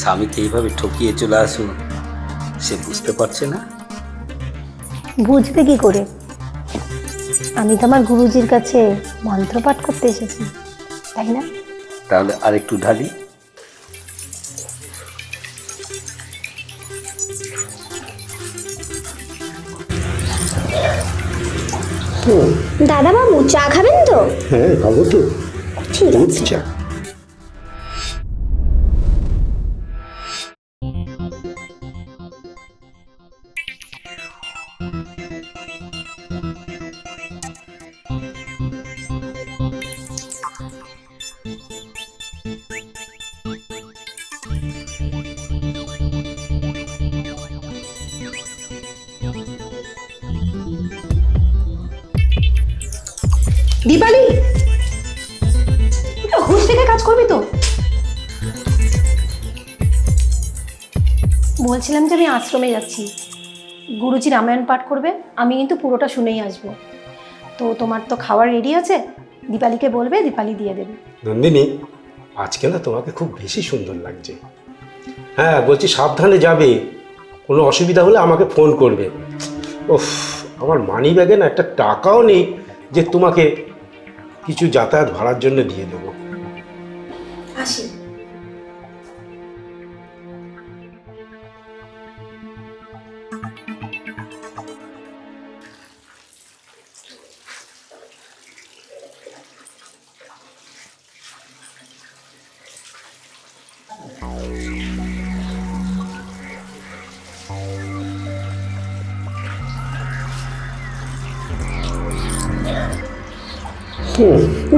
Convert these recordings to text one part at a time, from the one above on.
স্বামীকে এইভাবে ঠকিয়ে চলে আসুন সে বুঝতে পারছে না। বুঝবে কি করে? আমি তো আমার গুরুজির কাছে মন্ত্র পাঠ করতে এসেছি তাই না? তাহলে আরেকটু ঢালি। দাদা বাবু চা খাবেন তো? হ্যাঁ খাব তো। ঠিক আছে। চা। দীপালি? হুঁশ থেকে কাজ করবি তো? বলছিলাম যে আমি আশ্রমে যাচ্ছি। গুরুজি রামায়ণ পাঠ করবে আমি কিন্তু পুরোটা শুনেই আসব। তো তোমার তো খাওয়ার রেডি আছে? দীপালিকে বলবে দীপালি দিয়ে দেবে। নন্দিনী আজকে না তোমাকে খুব বেশি সুন্দর লাগছে। হ্যাঁ বলছি সাবধানে যাবে। কোনো অসুবিধা হলে আমাকে ফোন করবে। ওফ আমার মানি ব্যাগে না একটা টাকাও নেই যে তোমাকে কিছু যাতায়াত ভাড়ার জন্য দিয়ে দেবো। আসি।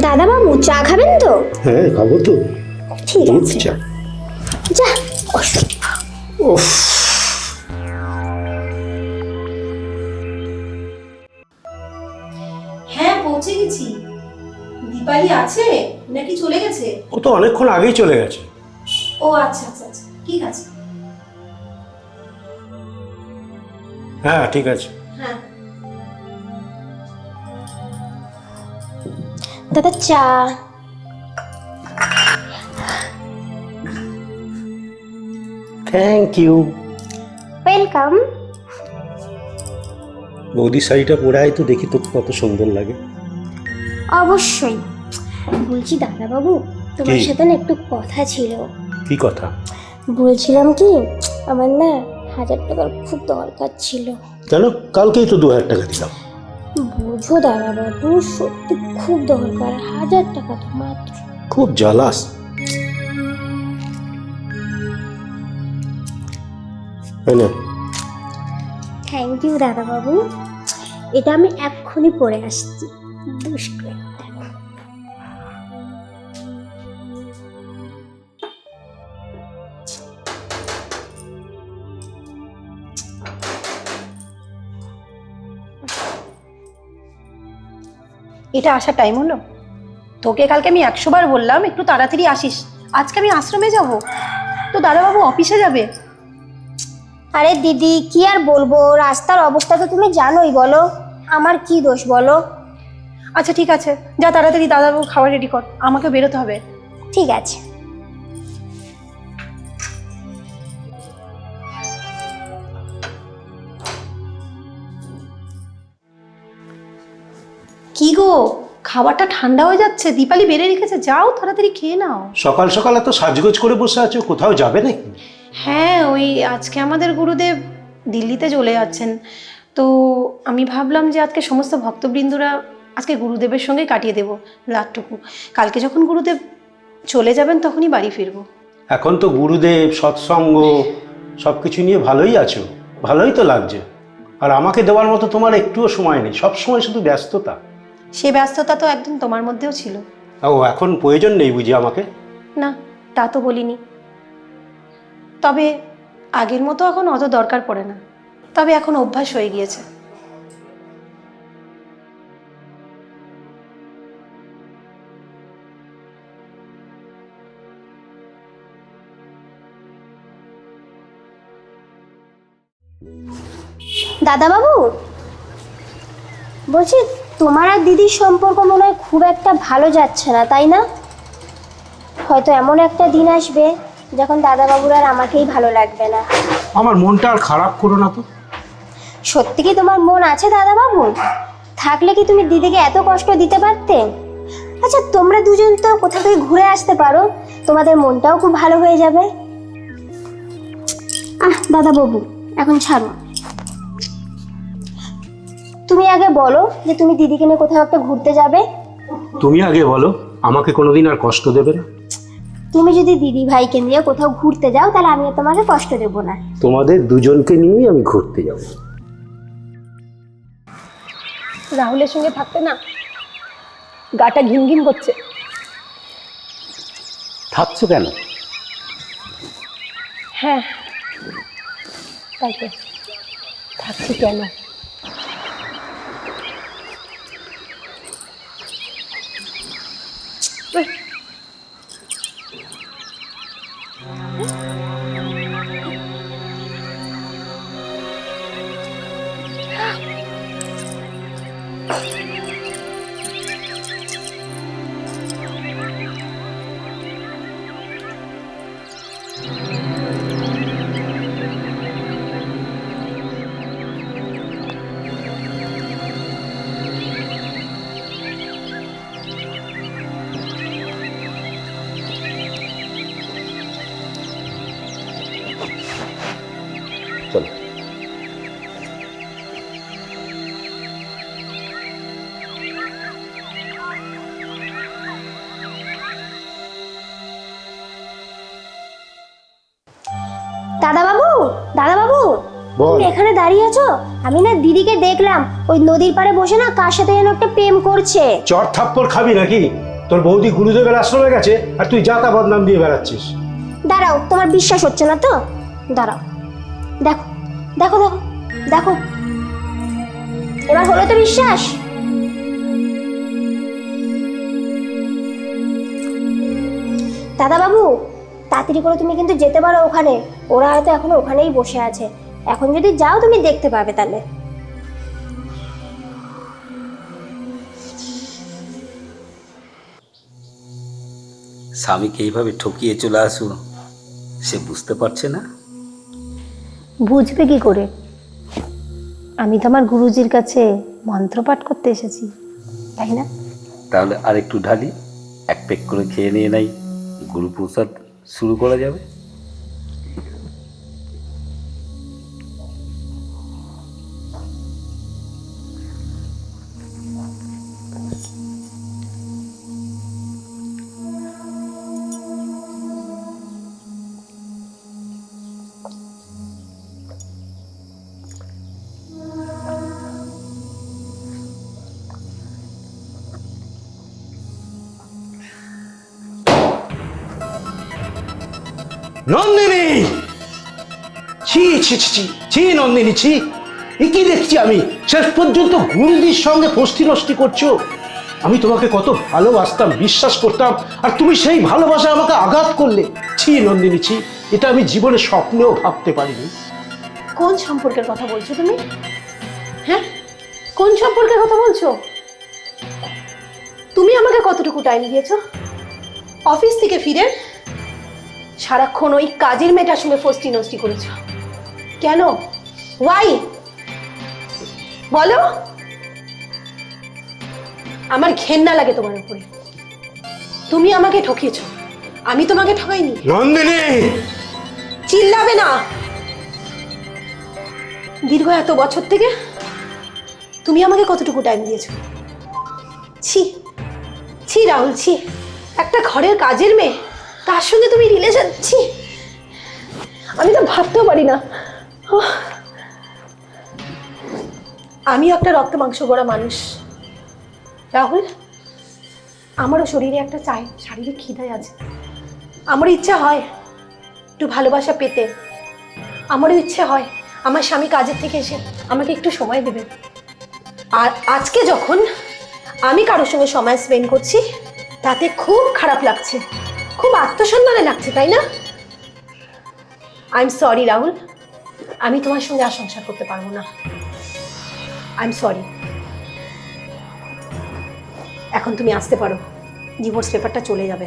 দাদা বাবু চা খাবেন তো? হ্যাঁ খাব তো। ঠিক আছে। চা। যা ওফ হ্যাঁ পৌঁছে গেছি। দীপালি আছে নাকি চলে গেছে? ও তো অনেকক্ষণ আগেই চলে গেছে। ও আচ্ছা আচ্ছা আচ্ছা ঠিক আছে। হ্যাঁ ঠিক আছে। হ্যাঁ। দাদা চা। থ্যাংক ইউ ওয়েলকাম বৌদি শাড়িটা পরে আয় তো দেখি তো কত সুন্দর লাগে। অবশ্যই। বলছি দাদা বাবু তোমার কি? সাথে না একটু কথা ছিল। কি কথা? বলছিলাম কি আমার না হাজার টাকার খুব দরকার ছিল। কেন? কালকেই তো দু হাজার টাকা দিলাম। বুঝো দাদা বাবু সত্যি খুব দরকার হাজার টাকা তো মাত্র। খুব জ্বালাস। থ্যাংক ইউ দাদা বাবু এটা আমি এক্ষুনি পরে আসছি। দুষ্টু এটা আসার টাইম হলো। তোকে কালকে আমি একশো বার বললাম একটু তাড়াতাড়ি আসিস। আজকে আমি আশ্রমে যাব। তো দাদাবাবু অফিসে যাবে। আরে দিদি কি আর বলব? রাস্তার অবস্থা তো তুমি জানোই বলো। আমার কি দোষ বলো? আচ্ছা ঠিক আছে। যা তাড়াতাড়ি দাদাবাবু খাবার রেডি কর। আমাকে বেরোতে হবে। ঠিক আছে। কি গো? খাবারটা ঠান্ডা হয়ে যাচ্ছে দীপালি বেড়ে রেখেছে যাও তাড়াতাড়ি খেয়ে নাও। সকাল সকাল এত সাজগোজ করে বসে আছো কোথাও যাবে নাকি? হ্যাঁ ওই আজকে আমাদের গুরুদেব দিল্লিতে চলে যাচ্ছেন। তো আমি ভাবলাম যে আজকে সমস্ত ভক্তবৃন্দরা আজকে গুরুদেবের সঙ্গেই কাটিয়ে দেব রাতটুকু। কালকে যখন গুরুদেব চলে যাবেন তখনই বাড়ি ফিরবো। এখন তো গুরুদেব সৎসঙ্গ সব কিছু নিয়ে ভালোই আছো। ভালোই তো লাগছে। আর আমাকে দেওয়ার মতো তোমার একটুও সময় নেই। সব সময় শুধু ব্যস্ততা। সে ব্যস্ততা তো একদিন তোমার মধ্যেও ছিল। ও এখন প্রয়োজন নেই বুঝি আমাকে? না তা তো বলিনি। তবে আগের মতো এখন অত দরকার পড়ে না। তবে এখন অভ্যাস হয়ে গিয়েছে। দাদা বাবু বলছি তোমার আর দিদির সম্পর্ক মনে হয় খুব একটা ভালো যাচ্ছে না তাই না? হয়তো এমন একটা দিন আসবে যখন দাদাবাবুর আর আমাকেই ভালো লাগবে না। আমার মনটা আর খারাপ করো না তো। সত্যি কি তোমার মন আছে দাদাবাবু? থাকলে কি তুমি দিদিকে এত কষ্ট দিতে পারতে? আচ্ছা তোমরা দুজন তো কোথাও থেকে ঘুরে আসতে পারো? তোমাদের মনটাও খুব ভালো হয়ে যাবে। আহ দাদাবাবু এখন ছাড়ো। তুমি আগে বলো যে তুমি দিদিকে নিয়ে কোথাও একটা ঘুরতে যাবে? তুমি আগে বলো আমাকে কোনোদিন আর কষ্ট দেবে না। তুমি যদি দিদি ভাইকে নিয়ে কোথাও ঘুরতে যাও তাহলে আমি আর তোমাকে কষ্ট দেবো না। তোমাদের দুজনকে নিয়েই আমি ঘুরতে যাব। রাহুলের সঙ্গে থাকতে না গাটা ঘিন ঘিন করছে। থাকছো কেন? হ্যাঁ তাই তো। থাকছি কেন? চলো। দাদাবাবু দাদাবাবু বল। তুমি এখানে দাঁড়িয়ে আছো? আমি না দিদিকে দেখলাম ওই নদীর পাড়ে বসে না কার সাথে যেন একটা প্রেম করছে। চট থাপ্পড় খাবি নাকি? তোর বৌদি গুরুদেবের আশ্রমে গেছে আর তুই যাতা বদনাম দিয়ে বেড়াচ্ছিস। দাঁড়াও তোমার বিশ্বাস হচ্ছে না তো? দাঁড়াও। দেখো দেখো দেখো দেখো। এবার হলো তো বিশ্বাস। দাদাবাবু, তাড়াতাড়ি করে তুমি কিন্তু যেতে পারো ওখানে। ওরা হয়তো এখনও ওখানেই বসে আছে। এখন যদি যাও, তুমি দেখতে পাবে তাহলে। স্বামীকে এইভাবে ঠকিয়ে চলে আসুন, সে বুঝতে পারছে না। বুঝবে কি করে? আমি তো আমার গুরুজির কাছে মন্ত্র পাঠ করতে এসেছি, তাই না? তাহলে আর একটু ঢালি, এক পেক করে খেয়ে নিয়ে নাই। গুরু প্রসাদ শুরু করা যাবে। নন্দিনী! ছি ছি ছি ছি ছি, নন্দিনী, ছি। এ কি দেখছি আমি? শেষ পর্যন্ত গুরুদির সঙ্গে ফষ্টি নষ্টি করছ? আমি তোমাকে কত ভালোবাসতাম, বিশ্বাস করতাম, আর তুমি সেই ভালোবাসা আমাকে আঘাত করলে। ছি, নন্দিনী, ছি, এটা আমি জীবনে স্বপ্নেও ভাবতে পারিনি। কোন সম্পর্কের কথা বলছো তুমি? হ্যাঁ? কোন সম্পর্কের কথা বলছো? তুমি আমাকে কতটুকু টাইম দিয়েছ? অফিস থেকে ফিরে সারাক্ষণ ওই কাজের মেয়েটার সঙ্গে ফস্টি নষ্টি করেছ। কেন? ওয়াই বলো। আমার ঘেন্না লাগে তোমার উপরে। তুমি আমাকে ঠকিয়েছ। আমি তোমাকে ঠকাইনি। নন্দিনী! চিল্লাবে না। দীর্ঘ এত বছর থেকে তুমি আমাকে কতটুকু টাইম দিয়েছ? ছি। ছি রাহুল ছি। একটা ঘরের কাজের মেয়ে। তার সঙ্গে তুমি রিলেশন ছি! আমি তো ভাবতেও পারি না। আমিও একটা রক্ত মাংস গড়া মানুষ। রাহুল, আমারও শরীরে একটা চাই শারীরিক খিদাই আছে। আমারও ইচ্ছা হয় একটু ভালোবাসা পেতে। আমারও ইচ্ছে হয় আমার স্বামী কাজের থেকে এসে আমাকে একটু সময় দেবে। আর আজকে যখন আমি কারোর সঙ্গে সময় স্পেন্ড করছি, তাতে খুব খারাপ লাগছে। খুব আত্মসম্মানে লাগছে, তাই না? I am sorry Rahul. আমি তোমার সঙ্গে আর সংসার করতে পারব না। আই এম সরি এখন তুমি আসতে পারো। ডিভোর্স পেপারটা চলে যাবে।